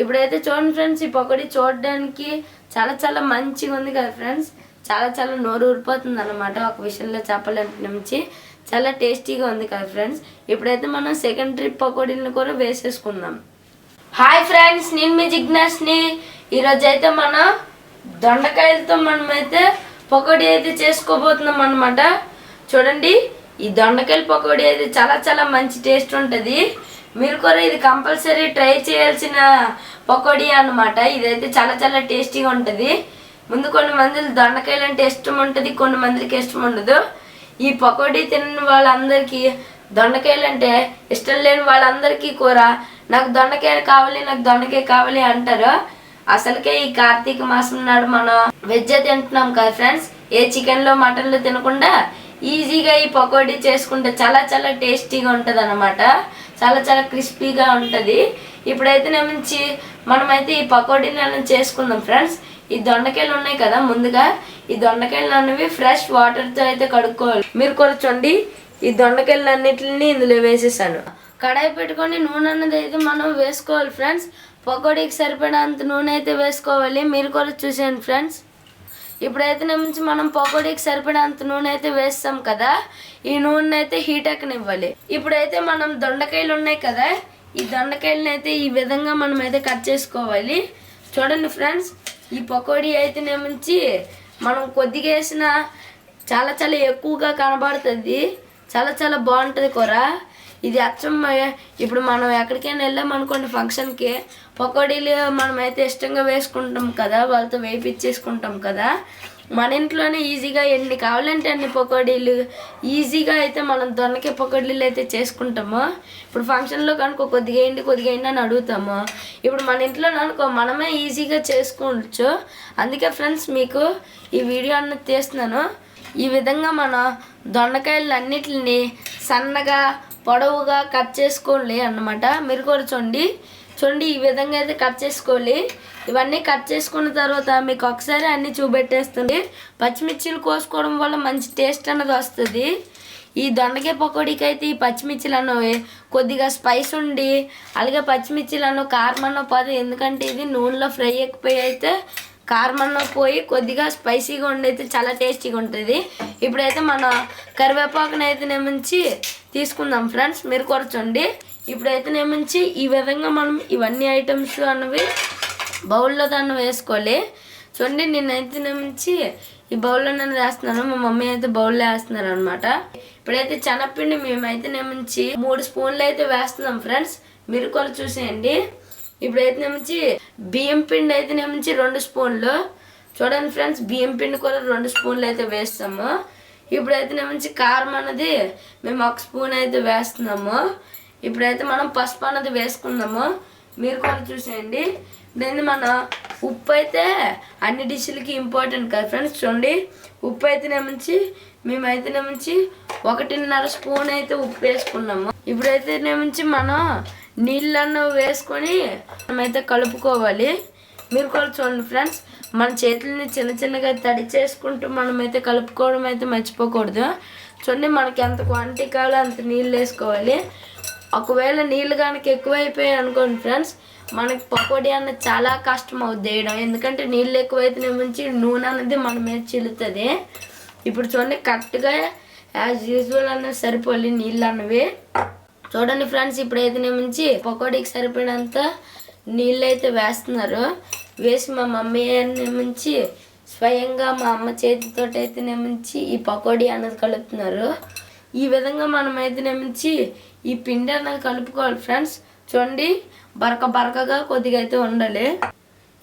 ఇప్పుడైతే చూడండి ఫ్రెండ్స్ ఈ పకోడీ చూడడానికి చాలా చాలా మంచిగా ఉంది కదా ఫ్రెండ్స్. చాలా చాలా నోరు ఊరిపోతుంది అనమాట ఒక విషయంలో చెప్పలేని నుంచి. చాలా టేస్టీగా ఉంది కదా ఫ్రెండ్స్. ఇప్పుడైతే మనం సెకండ్ ట్రిప్ పకోడీలను కూడా వేసేసుకుందాం. హాయ్ ఫ్రెండ్స్ నేను మీ జిజ్ఞాస్ని. ఈరోజు అయితే మనం దొండకాయలతో మనమైతే పకోడీ అయితే చేసుకోబోతున్నాం అనమాట చూడండి ఈ దొండకాయల పకోడీ అయితే చాలా చాలా మంచి టేస్ట్ ఉంటుంది. మీరు కూడా ఇది కంపల్సరీ ట్రై చేయాల్సిన పకోడీ అన్నమాట. ఇదైతే చాలా చాలా టేస్టీగా ఉంటుంది. ముందు కొన్ని మంది దొండకాయలు అంటే ఇష్టం ఉంటుంది కొన్ని మందికి ఇష్టం ఉండదు. ఈ పకోడీ తిన్న వాళ్ళందరికీ దొండకాయలు అంటే ఇష్టం లేని వాళ్ళందరికీ కూర నాకు దొండకాయలు కావాలి నాకు దొండకాయ కావాలి అంటారు. అసలుకే ఈ కార్తీక మాసం నాడు మనం వెజ్ తింటున్నాం కదా ఫ్రెండ్స్. ఏ చికెన్లో మటన్లో తినకుండా ఈజీగా ఈ పకోడీ చేసుకుంటే చాలా చాలా టేస్టీగా ఉంటుంది అన్నమాట చాలా చాలా క్రిస్పీగా ఉంటుంది. ఇప్పుడైతే నుంచి మనమైతే ఈ పకోడీని మనం చేసుకుందాం ఫ్రెండ్స్. ఈ దొండకాయలు ఉన్నాయి కదా ముందుగా. ఈ దొండకాయలు అనేవి ఫ్రెష్ వాటర్తో అయితే కడుక్కోవాలి. మీరు కూడా చూడండి ఈ దొండకాయలు అన్నిటిని ఇందులో వేసేసాను. కడాయి పెట్టుకొని నూనె అన్నది అయితే మనం వేసుకోవాలి ఫ్రెండ్స్. పకోడీకి సరిపడేంత నూనె అయితే వేసుకోవాలి. మీరు కూడా చూసాను ఫ్రెండ్స్. ఇప్పుడైతే నుంచి మనం పకోడీకి సరిపడేంత నూనె అయితే వేస్తాం కదా ఈ నూనె అయితే హీట్ ఎక్కనివ్వాలి. ఇప్పుడైతే మనం దొండకాయలు ఉన్నాయి కదా ఈ దొండకాయలను అయితే ఈ విధంగా మనం అయితే కట్ చేసుకోవాలి. చూడండి ఫ్రెండ్స్ ఈ పకోడీ అయితే నుంచి మనం కొద్దిగా వేసిన చాలా చాలా ఎక్కువగా కనబడుతుంది. చాలా చాలా బాగుంటుంది కూర. ఇది అచ్చం ఇప్పుడు మనం ఎక్కడికైనా వెళ్ళాం అనుకోండి ఫంక్షన్కి పకోడీలు మనమైతే ఇష్టంగా వేసుకుంటాం కదా వాళ్ళతో వేయించేసుకుంటాం కదా. మన ఇంట్లోనే ఈజీగా ఎన్ని కావాలంటే అన్ని పకోడీలు ఈజీగా అయితే మనం దొన్నకే పకోడీలు అయితే చేసుకుంటాము. ఇప్పుడు ఫంక్షన్లో కనుక కొద్దిగా ఏంటి కొద్దిగా వేయండి అని అడుగుతాము. ఇప్పుడు మన ఇంట్లో అనుకో మనమే ఈజీగా చేసుకోవచ్చు. అందుకే ఫ్రెండ్స్ మీకు ఈ వీడియో అన్నది తీస్తున్నాను. ఈ విధంగా మనం దొండకాయలు అన్నిటిని సన్నగా పొడవుగా కట్ చేసుకోండి అన్నమాట. మీరు కూడా చూడండి చూడండి ఈ విధంగా అయితే కట్ చేసుకోవాలి. ఇవన్నీ కట్ చేసుకున్న తర్వాత మీకు ఒకసారి అన్ని చూపెట్టేస్తుంది. పచ్చిమిర్చిలు కోసుకోవడం వల్ల మంచి టేస్ట్ అన్నది వస్తుంది. ఈ దొండకాయ పకోడీకి అయితే ఈ పచ్చిమిర్చిలు అనేవి కొద్దిగా స్పైస్ ఉండి అలాగే పచ్చిమిర్చిలు అన్న కారం అన్న పది ఎందుకంటే ఇది నూనెలో ఫ్రై ఎక్కిపోయి అయితే కారం అన్న పోయి కొద్దిగా స్పైసీగా ఉండైతే చాలా టేస్టీగా ఉంటుంది. ఇప్పుడైతే మన కరివేపాకుని అయితే నేమించి తీసుకుందాం ఫ్రెండ్స్ మీరు కూర్చోండి ఇప్పుడైతే నేమించి ఈ విధంగా మనం ఇవన్నీ ఐటమ్స్ అన్నవి బౌల్లో దాన్ని వేసుకోవాలి. చూడండి నేనైతే నేమించి ఈ బౌల్లో నేను వేస్తున్నాను. మా మమ్మీ అయితే బౌల్లో వేస్తున్నారు అనమాట ఇప్పుడైతే చెనప్పిండి మేమైతే నేమించి మూడు స్పూన్లు అయితే వేస్తున్నాం ఫ్రెండ్స్. మీరు కూడా చూసేయండి. ఇప్పుడైతే బియ్యం పిండి అయితే రెండు స్పూన్లు. చూడండి ఫ్రెండ్స్ బియ్యం పిండి కూడా రెండు స్పూన్లు అయితే వేస్తాము. ఇప్పుడైతే కారం అన్నది మేము ఒక స్పూన్ అయితే వేస్తున్నాము. ఇప్పుడైతే మనం పసుపు అన్నది వేసుకుందాము. మీరు కూడా చూసేయండి. దీన్ని మన ఉప్పు అయితే అన్ని డిష్లకి ఇంపార్టెంట్ కదా ఫ్రెండ్స్ చూడండి. ఉప్పు అయితే నుంచి మేమైతే నుంచి ఒకటిన్నర స్పూన్ అయితే ఉప్పు వేసుకున్నాము. ఇప్పుడైతే నుంచి మనం నీళ్ళను వేసుకొని మనమైతే కలుపుకోవాలి. మీరు కూడా చూడండి ఫ్రెండ్స్ మన చేతులని చిన్న చిన్నగా తడి చేసుకుంటూ మనమైతే కలుపుకోవడం అయితే మర్చిపోకూడదు. చూడండి మనకి ఎంత క్వాంటిటీ కావాలో అంత నీళ్ళు వేసుకోవాలి. ఒకవేళ నీళ్ళు కనుక ఎక్కువైపోయాయి అనుకోండి ఫ్రెండ్స్ మనకి పకోడీ అన్నది చాలా కష్టం అవుద్ది వేయడం. ఎందుకంటే నీళ్ళు ఎక్కువైతేనే మంచి నూనె అనేది మన మీద చిల్లుతుంది. ఇప్పుడు చూడండి కరెక్ట్గా యాజ్ యూజువల్ అన్నది సరిపోయి నీళ్ళు అన్నవి. చూడండి ఫ్రెండ్స్ ఇప్పుడైతేనే మించి పకోడీకి సరిపడినంత నీళ్ళు అయితే వేస్తున్నారు. వేసి మా మమ్మీ నుంచి స్వయంగా మా అమ్మ చేతితో అయితే మించి ఈ పకోడీ అన్నది కలుపుతున్నారు. ఈ విధంగా మనం అయితే నుంచి ఈ పిండి అన్నది కలుపుకోవాలి ఫ్రెండ్స్. చూడండి బరక బరకగా కొద్దిగా అయితే ఉండాలి.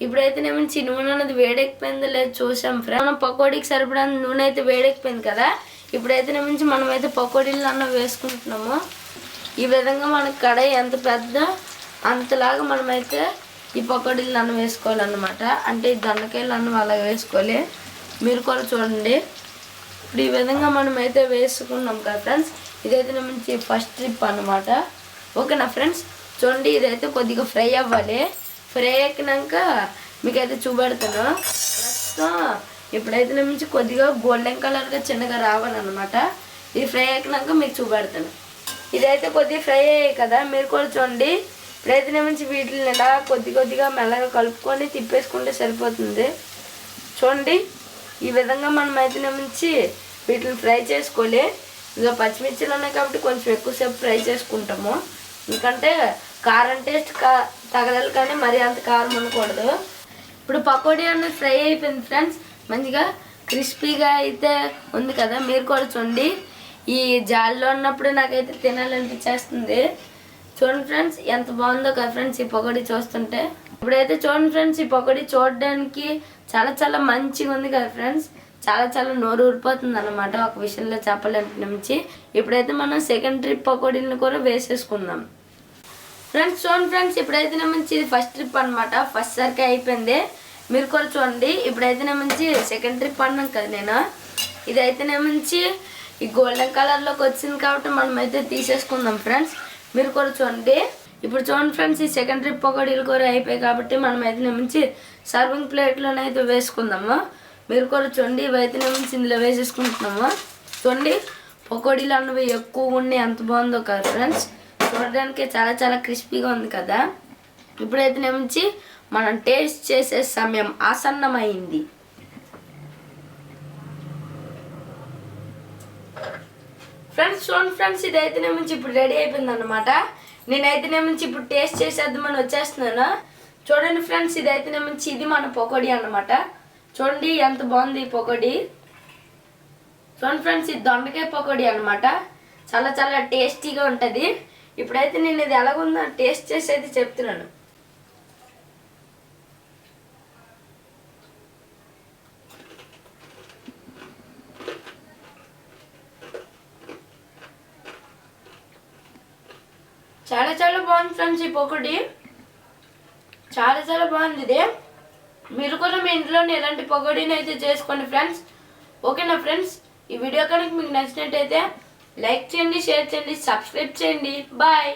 ఇప్పుడైతే నుంచి నూనె అనేది వేడెక్కిపోయిందో లేదు చూసాం ఫ్రెండ్ మనం పకోడీకి సరిపడా నూనె అయితే వేడెక్కిపోయింది కదా. ఇప్పుడైతే నుంచి మనం అయితే పకోడీలు అన్న వేసుకుంటున్నాము. ఈ విధంగా మనకి కడాయి ఎంత పెద్ద అంతలాగా మనమైతే ఈ పకోడీలు అన్నం వేసుకోవాలన్నమాట. అంటే ఈ దొండకాయలు అన్నం అలా వేసుకోవాలి. మీరు కూడా చూడండి. ఇప్పుడు ఈ విధంగా మనమైతే వేసుకున్నాం కదా ఫ్రెండ్స్. ఇదైతే మంచి ఫస్ట్ ట్రిప్ అన్నమాట. ఓకేనా ఫ్రెండ్స్? చూడండి ఇదైతే కొద్దిగా ఫ్రై అవ్వాలి. ఫ్రై ఎక్కినాక మీకైతే చూపెడతాను. ప్రస్తుతం ఇప్పుడైతే నుంచి కొద్దిగా గోల్డెన్ కలర్గా చిన్నగా రావాలన్నమాట. ఇది ఫ్రై ఎక్కినాక మీకు చూపెడతాను. ఇదైతే కొద్దిగా ఫ్రై అయ్యాయి కదా మీరు కూడా చూడండి. ఇప్పుడైతే నుంచి వీటిని ఇలా కొద్ది కొద్దిగా మెల్లగా కలుపుకొని తిప్పేసుకుంటే సరిపోతుంది. చూడండి ఈ విధంగా మనం అయితే నుంచి వీటిని ఫ్రై చేసుకోవాలి. ఇక పచ్చిమిర్చిలు ఉన్నాయి కాబట్టి కొంచెం ఎక్కువసేపు ఫ్రై చేసుకుంటాము. ఎందుకంటే కారం టేస్ట్ కా తగలాలి కానీ మరీ అంత కారం ఉండకూడదు. ఇప్పుడు పకోడీ అనేది ఫ్రై అయిపోయింది ఫ్రెండ్స్. మంచిగా క్రిస్పీగా అయితే ఉంది కదా మీరు కూడా చూడండి. ఈ జాలిలో ఉన్నప్పుడు నాకైతే తినాలనిపించేస్తుంది. చూడండి ఫ్రెండ్స్ ఎంత బాగుందో కదా ఫ్రెండ్స్ ఈ పకోడీ చూస్తుంటే. ఇప్పుడైతే చూడండి ఫ్రెండ్స్ ఈ పకోడీ చూడడానికి చాలా చాలా మంచిగా ఉంది కదా ఫ్రెండ్స్. చాలా చాలా నోరు ఊరిపోతుంది అనమాట ఒక విషయంలో చెప్పాలంటే నుంచి. ఇప్పుడైతే మనం సెకండ్ ట్రిప్ పకోడీలను కూడా వేసేసుకుందాం. ఫ్రెండ్స్ చూడండి ఫ్రెండ్స్ ఇప్పుడైతే నుంచి ఇది ఫస్ట్ ట్రిప్ అనమాట ఫస్ట్ సరికి అయిపోయింది. మీరు కూడా చూడండి ఇప్పుడైతే నుంచి సెకండ్ ట్రిప్ అన్నాం కదా నేను. ఇదైతే మంచి ఈ గోల్డెన్ కలర్లోకి వచ్చింది కాబట్టి మనం అయితే తీసేసుకుందాం ఫ్రెండ్స్ మీరు కూడా చూడండి. ఇప్పుడు చూడండి ఫ్రెండ్స్ ఈ సెకండ్ ట్రిప్ పకోడీలు కూడా అయిపోయాయి కాబట్టి మనం అయితే నుంచి సర్వింగ్ ప్లేట్లోనైతే వేసుకుందాము. మీరు కూడా చూడండి ఇవైతే నుంచి ఇందులో వేసేసుకుంటున్నాము? చూడండి పకోడీలు అన్నవి ఎక్కువ ఉండి ఎంత బాగుందో కదా ఫ్రెండ్స్ చూడడానికి చాలా చాలా క్రిస్పీగా ఉంది కదా? ఇప్పుడైతే నుంచి మనం టేస్ట్ చేసే సమయం ఆసన్నమైంది. ఫ్రెండ్స్ చూడండి ఫ్రెండ్స్ ఇదైతే నుంచి ఇప్పుడు రెడీ అయిపోయింది అనమాట నేనైతే నుంచి ఇప్పుడు టేస్ట్ చేసేద్దామని వచ్చేస్తున్నాను. చూడండి ఫ్రెండ్స్ ఇదైతే నుంచి ఇది మన పకోడీ అన్నమాట. చూడండి ఎంత బాగుంది ఈ పకోడీ. చూడండి ఫ్రెండ్స్ ఇది దొండకాయ పకోడీ అన్నమాట. చాలా చాలా టేస్టీగా ఉంటుంది. ఇప్పుడైతే నేను ఇది ఎలాగుందో టేస్ట్ చేసి అయితే చెప్తున్నాను. చాలా చాలా బాగుంది ఫ్రెండ్స్ ఈ పకోడీ. చాలా చాలా బాగుంది ఇది. మీరు కూడా మీ ఇంట్లోనే ఎలాంటి పొగడిని అయితే చేసుకోండి ఫ్రెండ్స్. ఓకేనా ఫ్రెండ్స్? ఈ వీడియో కనుక మీకు నచ్చినట్టయితే లైక్ చేయండి షేర్ చేయండి సబ్స్క్రైబ్ చేయండి. బాయ్.